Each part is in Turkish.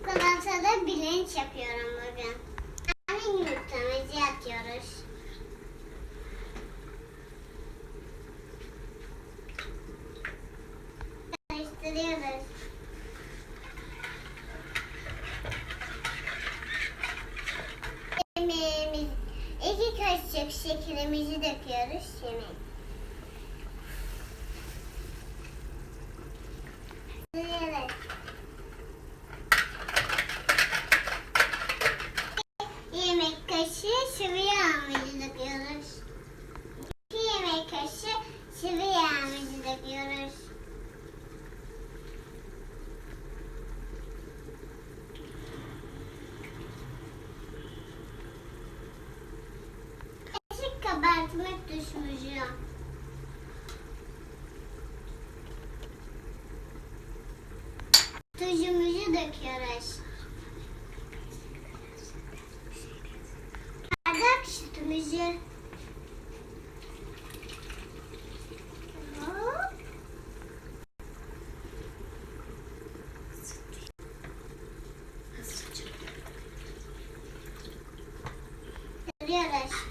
Çikolatalı bilinç yapıyorum bugün. Yani yumurtamızı atıyoruz. Karıştırıyoruz. Yemeğimiz, iki kaşık şekerimizi döküyoruz yemek. Kabartmak düşmüşü. Tuzumuzu döküyoruz. Bardak sütümüzü. Hop. Döküyoruz.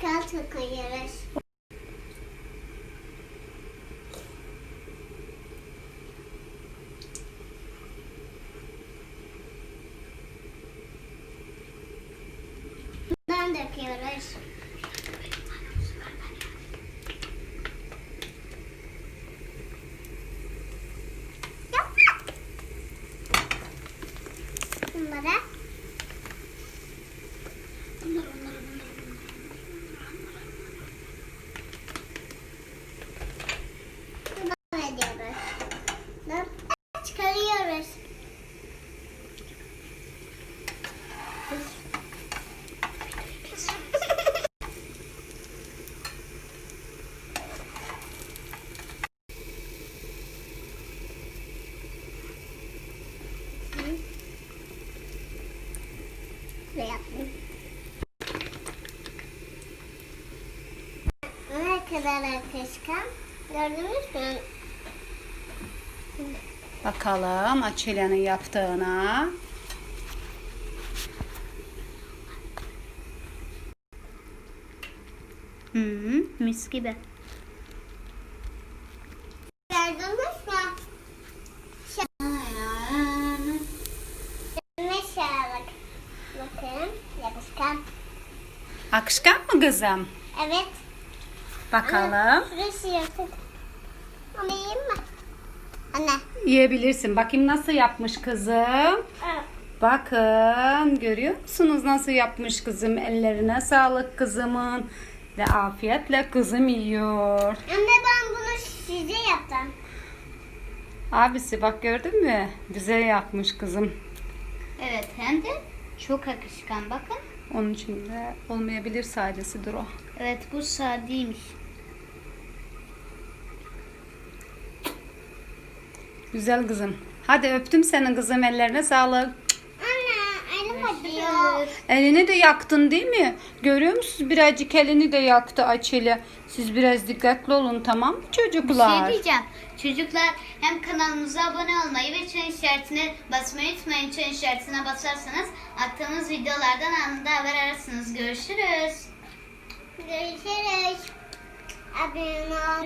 çikolata koyuyoruz. Bundan döküyoruz. Bunlara kadar arkadaşlar? Gördünüz mü? bakalım Açelya'nın yaptığına. -hı, mis gibi. Gördünüz mü? Bak. Bakın. Yapışkan. Akışkan mı kızım? Evet. Bakalım. Şurası yırtık. Onu yiyeyim mi? Anne. Yiyebilirsin. Bakayım nasıl yapmış kızım. Bakın görüyor musunuz nasıl yapmış kızım? Ellerine sağlık kızımın. Ve afiyetle kızım yiyor. Anne ben bunu size yaptım. Abisi bak gördün mü? Güzel yapmış kızım. Evet hem de çok akışkan bakın. Onun için de olmayabilir sadesidir o. Evet bu sadeymiş. Güzel kızım. Hadi öptüm senin kızım ellerine sağlık. Acıyor. Elini de yaktın değil mi? Görüyor musunuz? Birazcık elini de yaktı Açeli. Siz biraz dikkatli olun tamam mı Bir şey çocuklar? diyeceğim. Çocuklar hem kanalımıza abone olmayı ve çan işaretine basmayı unutmayın. Çan işaretine basarsanız attığımız videolardan anında haber alırsınız. Görüşürüz. Görüşürüz. Abone olmayı